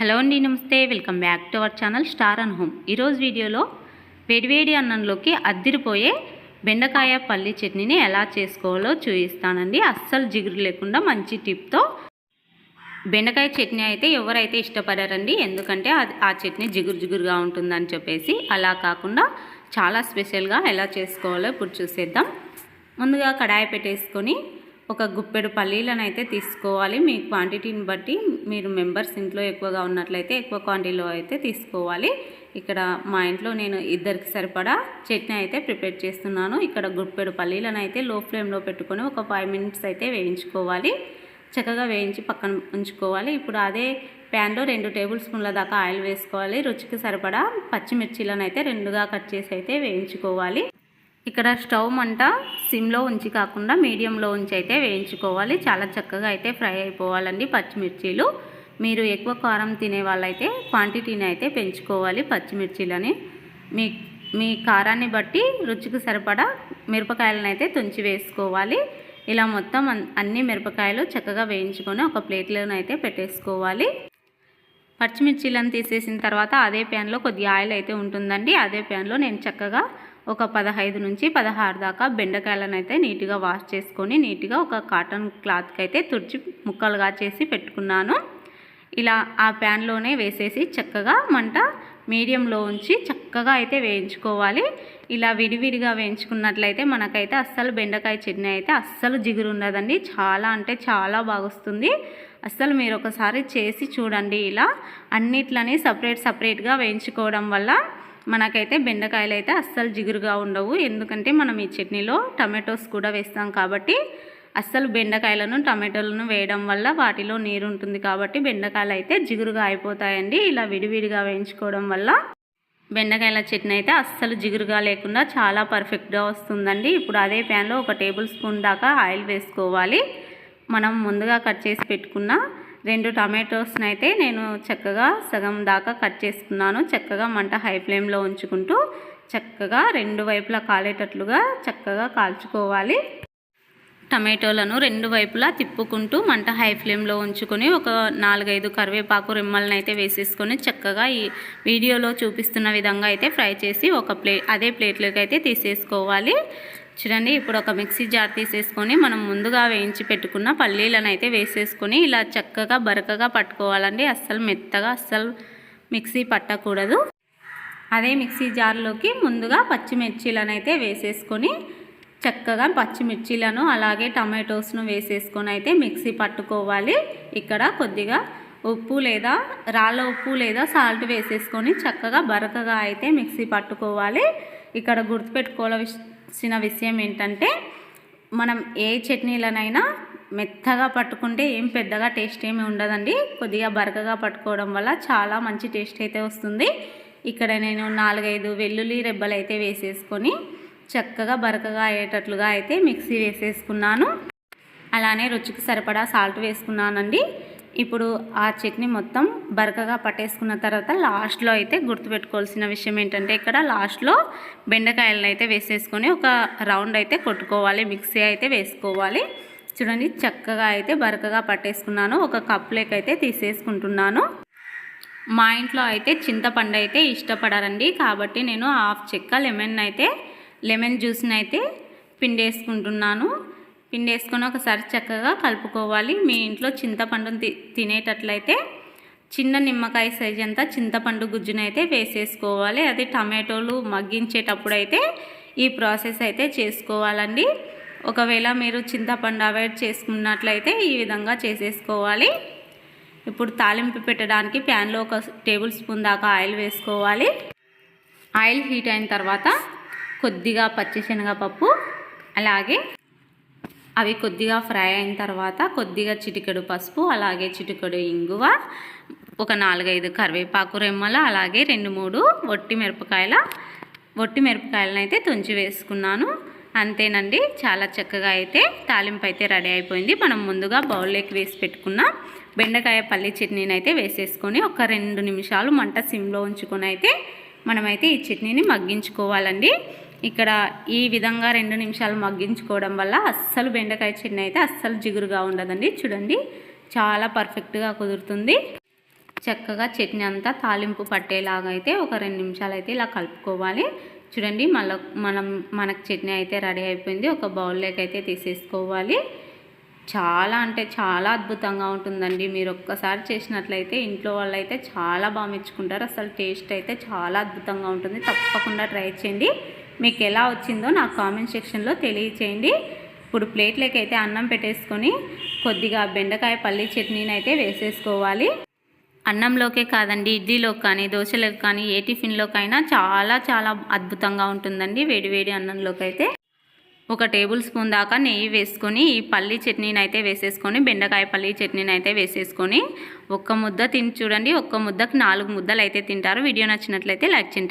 Hello అండి నమస్తే. Welcome back to our channel star and home. ఈరోజు వీడియోలో వేడివేడి అన్నంలోకి అద్దిరిపోయే బెండకాయ పల్లి చట్నీని ఎలా చేసుకోవాలో చూపిస్తానండి. అస్సలు జిగురు లేకుండా మంచి టిప్తో. బెండకాయ చట్నీ అయితే ఎవరైతే ఇష్టపడారండి ఎందుకంటే అది ఆ చట్నీ జిగురు జిగురుగా ఉంటుందని చెప్పేసి అలా కాకుండా చాలా స్పెషల్గా ఎలా చేసుకోవాలో ఇప్పుడు చూసేద్దాం. ముందుగా కడాయి పెట్టేసుకొని ఒక గుప్పెడు పల్లీలను అయితే తీసుకోవాలి. మీ క్వాంటిటీని బట్టి మీరు మెంబర్స్ ఇంట్లో ఎక్కువగా ఉన్నట్లయితే ఎక్కువ క్వాంటిటీలో అయితే తీసుకోవాలి. ఇక్కడ మా ఇంట్లో నేను ఇద్దరికి సరిపడా చట్నీ అయితే ప్రిపేర్ చేస్తున్నాను. ఇక్కడ గుప్పెడు పల్లీలను అయితే లో ఫ్లేమ్లో పెట్టుకొని ఒక ఫైవ్ మినిట్స్ అయితే వేయించుకోవాలి. చక్కగా వేయించి పక్కన ఉంచుకోవాలి. ఇప్పుడు అదే ప్యాన్లో రెండు టేబుల్ స్పూన్ల దాకా ఆయిల్ వేసుకోవాలి. రుచికి సరిపడా పచ్చిమిర్చీలను అయితే రెండుగా కట్ చేసి అయితే వేయించుకోవాలి. ఇక్కడ స్టవ్ మంట సిమ్లో ఉంచి కాకుండా మీడియంలో ఉంచి అయితే వేయించుకోవాలి. చాలా చక్కగా అయితే ఫ్రై అయిపోవాలండి పచ్చిమిర్చీలు. మీరు ఎక్కువ కారం తినే వాళ్ళైతే క్వాంటిటీని అయితే పెంచుకోవాలి పచ్చిమిర్చీలని. మీ మీ కారాన్ని బట్టి రుచికి సరిపడా మిరపకాయలను అయితే తుంచి వేసుకోవాలి. ఇలా మొత్తం అన్- అన్ని మిరపకాయలు చక్కగా వేయించుకొని ఒక ప్లేట్లోనైతే పెట్టేసుకోవాలి. పచ్చిమిర్చీలను తీసేసిన తర్వాత అదే ప్యాన్లో కొద్దిగా ఆయిల్ అయితే ఉంటుందండి. అదే ప్యాన్లో నేను చక్కగా ఒక పదహైదు నుంచి పదహారు దాకా బెండకాయలను అయితే నీట్గా వాష్ చేసుకొని నీట్గా ఒక కాటన్ క్లాత్కి అయితే తుడిచి ముక్కలుగా చేసి పెట్టుకున్నాను. ఇలా ఆ ప్యాన్లోనే వేసేసి చక్కగా మంట మీడియంలో ఉంచి చక్కగా అయితే వేయించుకోవాలి. ఇలా విడివిడిగా వేయించుకున్నట్లయితే మనకైతే అస్సలు బెండకాయ చట్నీ అయితే అస్సలు జిగురు ఉండదండి చాలా అంటే చాలా బాగుస్తుంది. అస్సలు మీరు ఒకసారి చేసి చూడండి ఇలా. అన్నిట్లని సపరేట్ సపరేట్గా వేయించుకోవడం వల్ల మనకైతే బెండకాయలు అయితే అస్సలు జిగురుగా ఉండవు. ఎందుకంటే మనం ఈ చట్నీలో టమాటోస్ కూడా వేస్తాం కాబట్టి అస్సలు బెండకాయలను టమాటోలను వేయడం వల్ల వాటిలో నీరు ఉంటుంది కాబట్టి బెండకాయలు అయితే జిగురుగా అయిపోతాయండి. ఇలా విడివిడిగా వేయించుకోవడం వల్ల బెండకాయల చట్నీ అయితే అస్సలు జిగురుగా లేకుండా చాలా పర్ఫెక్ట్గా వస్తుందండి. ఇప్పుడు అదే ప్యాన్లో ఒక టేబుల్ స్పూన్ దాకా ఆయిల్ వేసుకోవాలి. మనం ముందుగా కట్ చేసి పెట్టుకున్న రెండు టమాటోస్ని అయితే నేను చక్కగా సగం దాకా కట్ చేసుకున్నాను. చక్కగా మంట హై ఫ్లేమ్లో ఉంచుకుంటూ చక్కగా రెండు వైపులా కాలేటట్లుగా చక్కగా కాల్చుకోవాలి. టమాటోలను రెండు వైపులా తిప్పుకుంటూ మంట హై ఫ్లేమ్లో ఉంచుకొని ఒక నాలుగైదు కరివేపాకు రిమ్మల్ని అయితే వేసేసుకొని చక్కగా ఈ వీడియోలో చూపిస్తున్న విధంగా అయితే ఫ్రై చేసి ఒక ప్లేట్ అదే ప్లేట్లోకి అయితే తీసేసుకోవాలి. చూడండి ఇప్పుడు ఒక మిక్సీ జార్ తీసేసుకొని మనం ముందుగా వేయించి పెట్టుకున్న పల్లీలను అయితే వేసేసుకొని ఇలా చక్కగా బరకగా పట్టుకోవాలండి. అస్సలు మెత్తగా అస్సలు మిక్సీ పట్టకూడదు. అదే మిక్సీ జార్లోకి ముందుగా పచ్చిమిర్చీలను అయితే వేసేసుకొని చక్కగా పచ్చిమిర్చీలను అలాగే టమాటోస్ను వేసేసుకొని అయితే మిక్సీ పట్టుకోవాలి. ఇక్కడ కొద్దిగా ఉప్పు లేదా రాళ్ళ ఉప్పు లేదా సాల్ట్ వేసేసుకొని చక్కగా బరకగా అయితే మిక్సీ పట్టుకోవాలి. ఇక్కడ గుర్తుపెట్టుకోవాల్సిన విషయం ఏంటంటే మనం ఏ చట్నీలనైనా మెత్తగా పట్టుకుంటే ఏం పెద్దగా టేస్ట్ ఏమి ఉండదండి. కొద్దిగా బరకగా పట్టుకోవడం వల్ల చాలా మంచి టేస్ట్ అయితే వస్తుంది. ఇక్కడ నేను నాలుగైదు వెల్లుల్లి రెబ్బలు అయితే వేసేసుకొని చక్కగా బరకగా అయ్యేటట్లుగా అయితే మిక్సీ వేసేసుకున్నాను. అలానే రుచికి సరిపడా సాల్ట్ వేసుకున్నానండి. ఇప్పుడు ఆ చట్నీ మొత్తం బరకగా పట్టేసుకున్న తర్వాత లాస్ట్లో అయితే గుర్తుపెట్టుకోవాల్సిన విషయం ఏంటంటే ఇక్కడ లాస్ట్లో బెండకాయలను అయితే వేసేసుకొని ఒక రౌండ్ అయితే కొట్టుకోవాలి మిక్సీ అయితే వేసుకోవాలి. చూడండి చక్కగా అయితే బరకగా పట్టేసుకున్నాను. ఒక కప్లోకి అయితే తీసేసుకుంటున్నాను. మా ఇంట్లో అయితే చింతపండు అయితే ఇష్టపడరండి. కాబట్టి నేను హాఫ్ చెక్క లెమన్ అయితే లెమన్ జ్యూస్ని అయితే పిండేసుకుంటున్నాను. పిండేసుకొని ఒకసారి చక్కగా కలుపుకోవాలి. మీ ఇంట్లో చింతపండుని తి తినేటట్లయితే చిన్న నిమ్మకాయ సైజ్ అంతా చింతపండు గుజ్జునైతే వేసేసుకోవాలి. అది టమాటోలు మగ్గించేటప్పుడు అయితే ఈ ప్రాసెస్ అయితే చేసుకోవాలండి. ఒకవేళ మీరు చింతపండు అవాయిడ్ చేసుకున్నట్లయితే ఈ విధంగా చేసేసుకోవాలి. ఇప్పుడు తాలింపు పెట్టడానికి ప్యాన్లో ఒక టేబుల్ స్పూన్ దాకా ఆయిల్ వేసుకోవాలి. ఆయిల్ హీట్ అయిన తర్వాత కొద్దిగా పచ్చిశనగపప్పు అలాగే అవి కొద్దిగా ఫ్రై అయిన తర్వాత కొద్దిగా చిటికెడు పసుపు అలాగే చిటికెడు ఇంగువ ఒక నాలుగైదు కరివేపాకు రెమ్మల అలాగే రెండు మూడు వట్టి మిరపకాయల వట్టి మిరపకాయలను అయితే తుంచి వేసుకున్నాను. అంతేనండి చాలా చక్కగా అయితే తాలింపు అయితే రెడీ అయిపోయింది. మనం ముందుగా బౌల్లోకి వేసి పెట్టుకున్న బెండకాయ పల్లి చట్నీని అయితే వేసేసుకొని ఒక రెండు నిమిషాలు మంట సిమ్లో ఉంచుకొని అయితే మనమైతే ఈ చట్నీని మగ్గించుకోవాలండి. ఇక్కడ ఈ విధంగా రెండు నిమిషాలు మగ్గించుకోవడం వల్ల అస్సలు బెండకాయ చట్నీ అయితే అస్సలు జిగురుగా ఉండదండి. చూడండి చాలా పర్ఫెక్ట్గా కుదురుతుంది. చక్కగా చట్నీ అంతా తాలింపు పట్టేలాగా అయితే ఒక రెండు నిమిషాలు అయితే ఇలా కలుపుకోవాలి. చూడండి మళ్ళీ మనం మనకు చట్నీ అయితే రెడీ అయిపోయింది. ఒక బౌల్లోకి అయితే తీసేసుకోవాలి. చాలా అంటే చాలా అద్భుతంగా ఉంటుందండి. మీరు ఒక్కసారి చేసినట్లయితే ఇంట్లో వాళ్ళు అయితే చాలా బాగా మెచ్చుకుంటారు. అసలు టేస్ట్ అయితే చాలా అద్భుతంగా ఉంటుంది. తప్పకుండా ట్రై చేయండి. మీకు ఎలా వచ్చిందో నాకు కామెంట్ సెక్షన్లో తెలియచేయండి. ఇప్పుడు ప్లేట్లోకి అయితే అన్నం పెట్టేసుకొని కొద్దిగా బెండకాయ పల్లి చట్నీని అయితే వేసేసుకోవాలి. అన్నంలోకే కాదండి ఇడ్లీలోకి కానీ దోశలోకి కానీ ఏ టిఫిన్లోకైనా చాలా చాలా అద్భుతంగా ఉంటుందండి వేడివేడి అన్నంలోకి అయితే. ఒక టేబుల్ స్పూన్ దాకా నెయ్యి వేసుకొని ఈ పల్లి చట్నీని అయితే వేసేసుకొని బెండకాయ పల్లి చట్నీని అయితే వేసేసుకొని ఒక్క ముద్ద తిని చూడండి ఒక్క ముద్దకు నాలుగు ముద్దలు అయితే తింటారు. వీడియో నచ్చినట్లయితే లైక్ చేయండి.